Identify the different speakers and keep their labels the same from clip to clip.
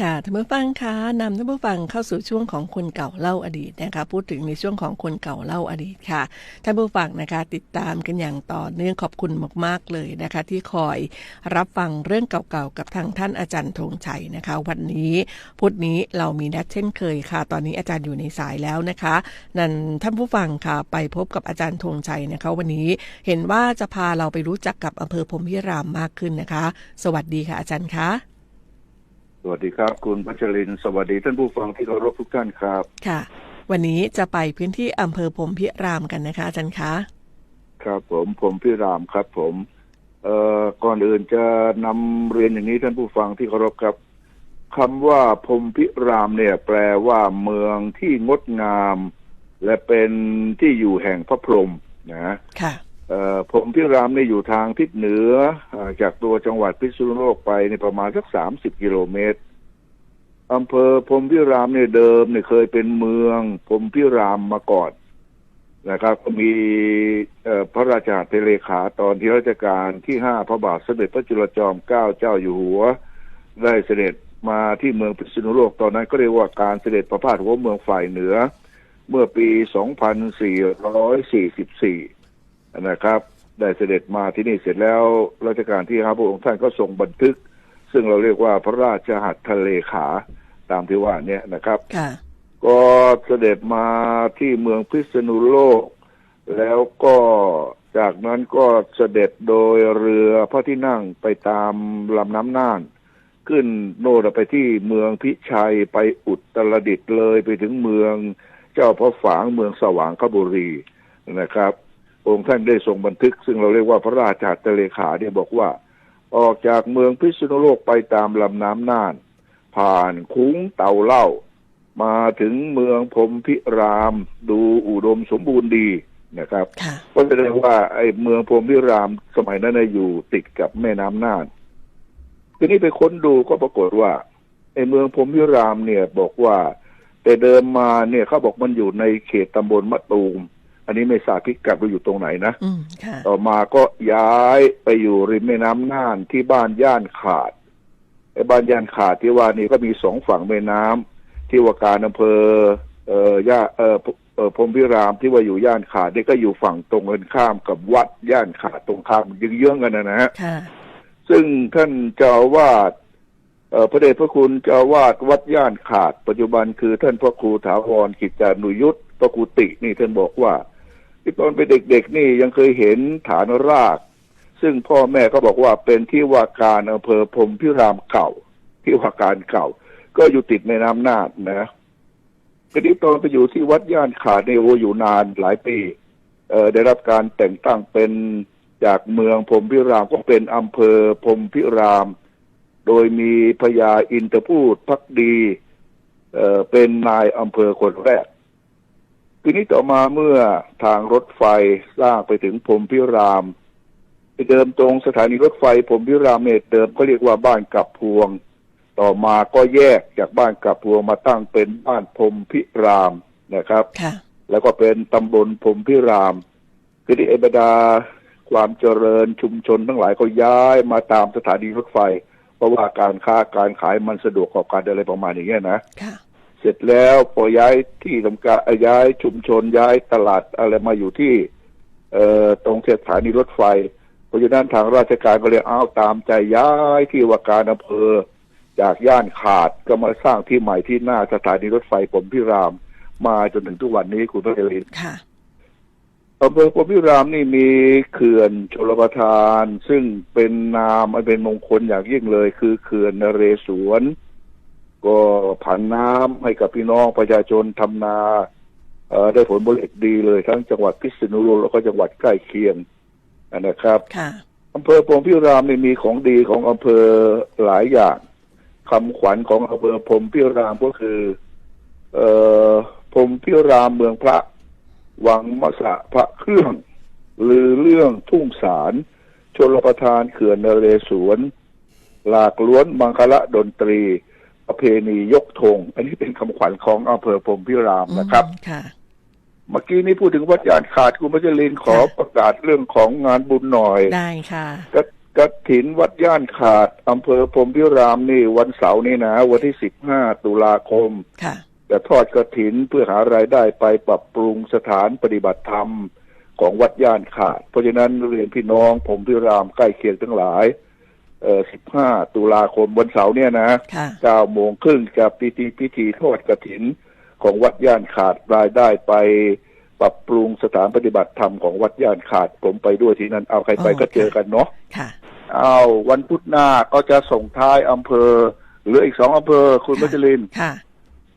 Speaker 1: ค่ะท่านผู้ฟังคะนำท่านผู้ฟังเข้าสู่ช่วงของคนเก่าเล่าอดีตนะคะพูดถึงในช่วงของคนเก่าเล่าอดีตค่ะท่านผู้ฟังนะคะติดตามกันอย่างต่อเนื่องขอบคุณมากๆเลยนะคะ ที่คอยรับฟังเรื่องเก่าๆกับทางท่านอาจารย์ธงชัยนะคะ วันนี้พุธนี้เรามีนัดเช่นเคยค่ะ ตอนนี้อาจารย์อยู่ในสายแล้วนะคะนั่นท่านผู้ฟังค่ะไปพบกับอาจารย์ธงชัยนะคะ วันนี้เห็นว่าจะพาเราไปรู้จักกับอำเภอพรมพิรามมากขึ้นนะคะ สวัสดีค่ะอาจารย์คะ
Speaker 2: สวัสดีครับ คุณพัชรินทร์สวัสดีท่านผู้ฟังที่เคารพทุกท่านครับ
Speaker 1: ค่ะ วันนี้จะไปพื้นที่อำเภอพรหมพิรามกันนะคะอาจารย์คะ
Speaker 2: ครับผมผมพี่รามครับ ผม เอ่อก่อนอื่นจะนำเรียนอย่างนี้ท่านผู้ฟังที่เคารพครับคำว่าพรหมพิรามเนี่ย แปลว่าเมืองที่งดงาม และเป็นที่อยู่แห่งพระพรหมนะ
Speaker 1: ค่ะ
Speaker 2: เอ่อพรหมพิรามเนี่ยอยู่ทางทิศเหนืออจากตัวจังหวัดพิษณุโลกไปในประมาณสักสามสิบกิโลเมตรอำเภอพรมพิรามเนี่ยเดิมเนี่ยเคยเป็นเมืองพรมพิรามมาก่อนนะครับก็มีพระราชาเทเลขาตอนที่รัชกาลที่ห้าพระบาทสมเด็จพระจุลจอมเกล้าเจ้าอยู่หัว ได้เสด็จมาที่เมืองพิษณุโลกตอนนั้นก็เรียกว่าการเสด็จประพาสหัวเมืองฝ่ายเหนือ เมื่อปี 2444 นะครับ ได้เสด็จมาที่นี่เสร็จแล้วรัชกาลที่ห้าพระองค์ท่านก็ส่งบันทึก ซึ่งเราเรียกว่าพระราชหัตถเลขาตามที่ว่าเนี่ยนะครับ
Speaker 1: ค่ะ
Speaker 2: ก็เสด็จมาที่เมืองพิษณุโลก แล้วก็จากนั้นก็เสด็จโดยเรือพระที่นั่งไปตามลำน้ำน่าน ขึ้นโน่นไปที่เมืองพิชัยไปอุตรดิตถ์เลยไปถึงเมืองเจ้าพระฝางเมืองสว่างคบุรีนะครับ องค์ท่านได้ทรงบันทึก ซึ่งเราเรียกว่าพระราชาตเลขาเนี่ยบอกว่า ออกจากเมืองพิษณุโลกไปตามลำน้ำน่าน ผ่านคุ้งเต่าเล่า มาถึงเมืองพรหมพิราม ดูอุดมสมบูรณ์ดีนะครับ
Speaker 1: ค่ะ
Speaker 2: ก็แสดงว่าไอ้เมืองพรหมพิรามสมัยนั้นน่ะอยู่ติดกับแม่น้ำน่าน ทีนี้ไปค้นดูก็ปรากฏว่าไอ้เมืองพรหมพิรามเนี่ยบอกว่า แต่เดิมมาเนี่ยเขาบอกมันอยู่ในเขตตำบลมะตูม อันนี้ไม่ทราบพิกัดว่าอยู่ตรงไหนนะ
Speaker 1: อืมค่ะ
Speaker 2: ต่อมาก็ย้ายไปอยู่ริมแม่น้ำน่านที่บ้านย่านขาดไอ้บ้านย่านขาดที่ว่านี่ก็มีสองฝั่งแม่น้ำที่ว่าการอำเภอ เอ่อย่าเอ่อเอ่อพรหมพิรามที่ว่าอยู่ย่านขาดนี่ก็อยู่ฝั่งตรงกันข้ามกับวัดย่านขาดตรงข้ามยืงเยื้องๆกันนะนะฮะ
Speaker 1: ค่ะ
Speaker 2: ซึ่งท่านเจ้าอาวาสเอ่อพระเดชพระคุณเจ้าอาวาสวัดย่านขาด ปัจจุบันคือท่านพระครูถาวรกิจจานุยุทธพระครูตินี่ท่านบอกว่า ที่ตอนเป็นเด็กๆนี่ยังเคยเห็นฐานราก ซึ่งพ่อแม่ก็บอกว่าเป็นที่ว่าการอำเภอพรมพิรามเก่า ที่ว่าการเก่า ก็อยู่ติดในน้ำนานนะทีนี้ตอนไปอยู่ที่วัดย่านขาดในโออยู่นานหลายปีเออได้รับการแต่งตั้งเป็นจากเมืองพรมพิรามก็เป็นอำเภอพรมพิราม โดยมีพญาอินทพูดพักดีเออเป็นนายอำเภอคนแรก ทีนี้ต่อมาเมื่อทางรถไฟสร้างไปถึงพรหมพิรามเดิมตรงสถานีรถไฟพรหมพิรามเนี่ยเดิมก็เรียกว่าบ้านกับพวง ต่อมาก็แยกจากบ้านกับพวงมาตั้งเป็นบ้านพรหมพิรามนะครับ
Speaker 1: ค่ะ
Speaker 2: แล้วก็เป็นตำบลพรหมพิรามคือที่เอบดาความเจริญชุมชนทั้งหลายก็ย้ายมาตามสถานีรถไฟ เพราะว่าการค้าการขายมันสะดวกกว่าการอะไรประมาณอย่างเงี้ยนะ
Speaker 1: ค่ะ
Speaker 2: เสร็จแล้วพอย้ายที่ทำการเอ่อย้ายชุมชนย้ายตลาดอะไรมาอยู่ที่ เอ่อตรงสถานีรถไฟ เพราะฉะนั้นทางราชการก็เลยเอาตามใจย้ายที่ว่าการอำเภอ จากย่านขาดก็มาสร้างที่ใหม่ที่หน้าสถานีรถไฟผมพิราม มาจนถึงทุกวันนี้คุณพระเดลิน
Speaker 1: ค่ะ
Speaker 2: อำเภอพรหมพิรามนี่มีเขื่อนชลประทาน ซึ่งเป็นนามอันเป็นมงคลอย่างยิ่งเลย คือเขื่อนนเรศวร ก็ผันน้ำให้กับพี่น้องประชาชนทำนาเอ่อได้ผลผลิตดีเลยทั้งจังหวัดพิษณุโลกแล้วก็จังหวัดใกล้เคียงนะครับ
Speaker 1: ค่ะ
Speaker 2: อำเภอพรหมพิรามนี่มีของดีของอำเภอหลายอย่างคำขวัญของอำเภอพรหมพิรามก็คือ เอ่อพรหมพิรามเมืองพระ วังมะสะพระเครื่องลือเรื่องทุ่งสารชลประทานเขื่อนนเรศวร หลากล้วนมังคละดนตรี ประเพณียกธงอันนี้เป็นคำขวัญของอำเภอพรหมพิรามนะครับ
Speaker 1: อืมค่ะ
Speaker 2: เมื่อกี้นี้พูดถึงวัดยานขาดคุณมัจลินขอ
Speaker 1: ค่ะ
Speaker 2: ประกาศเรื่องของงานบุญหน่อย
Speaker 1: ได้ค่ะ
Speaker 2: กฐกฐินวัดย่านขาดอำเภอพรหมพิรามนี่วันเสาร์นี่นะ วันที่สิบห้าตุลาคม
Speaker 1: ค่ะ
Speaker 2: จะทอดกฐินเพื่อหารายได้ไปปรับปรุงสถานปฏิบัติธรรมของวัดย่านขาด เพราะฉะนั้นเรียนพี่น้องผมพิรามใกล้เคียงทั้งหลาย เอ่อสิบห้าตุลาคมวันเสาร์เนี่ยนะ
Speaker 1: ค่ะ
Speaker 2: เก้าโมงครึ่งจะพิธีพิธีทอดกฐิน ของวัดย่านขาดรายได้ไป ปรับปรุงสถานปฏิบัติธรรมของวัดย่านขาดผมไปด้วยที่นั่นเอาใครไป
Speaker 1: อ๋อ
Speaker 2: ก็เจอกันเนาะ
Speaker 1: ค่ะ
Speaker 2: เอาวันพุธหน้าก็จะส่งท้ายอำเภอเหลืออีกสองอำเภอคุณ
Speaker 1: ค่ะ
Speaker 2: มัจลิน
Speaker 1: ค่ะ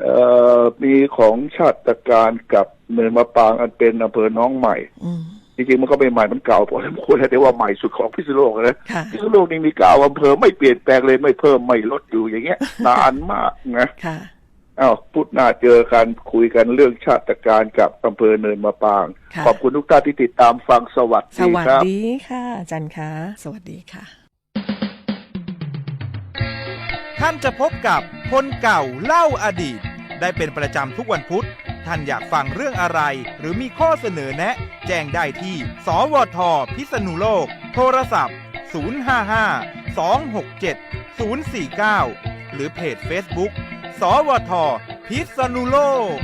Speaker 2: เอ่อมีของชาติการกับเนินมะปางอันเป็นอำเภอน้องใหม่
Speaker 1: อืม
Speaker 2: จริงๆมันก็ไม่ใหม่มันเก่าพอสมควรแล้วแต่ว่าใหม่สุดของพิษณุโลกนะ
Speaker 1: ค่ะ
Speaker 2: พิษณุโลกนี่มีเก้าอำเภอไม่เปลี่ยนแปลงเลยไม่เพิ่มไม่ลดอยู่อย่างเงี้ยนานมากนะ
Speaker 1: ค่ะ
Speaker 2: อ้าวพุธหน้าเจอกันคุยกันเรื่องชาติการกับอำเภอเนินมะปาง
Speaker 1: ค่ะ
Speaker 2: ขอบคุณทุกท่านที่ติดตามฟังสวัส
Speaker 1: ส
Speaker 2: ดี
Speaker 1: วัส
Speaker 2: ครับ
Speaker 1: ดีค่ะอาจารย์คะสวัสดีค่ะ
Speaker 3: ท่านจะพบกับคนเก่าเล่าอดีต ได้เป็นประจำทุกวันพุธ ท่านอยากฟังเรื่องอะไร หรือมีข้อเสนอแนะ แจ้งได้ที่ สวทพิษณุโลก โทรศัพท์ 055 267 049 หรือเพจ Facebook สวทพิษณุโลก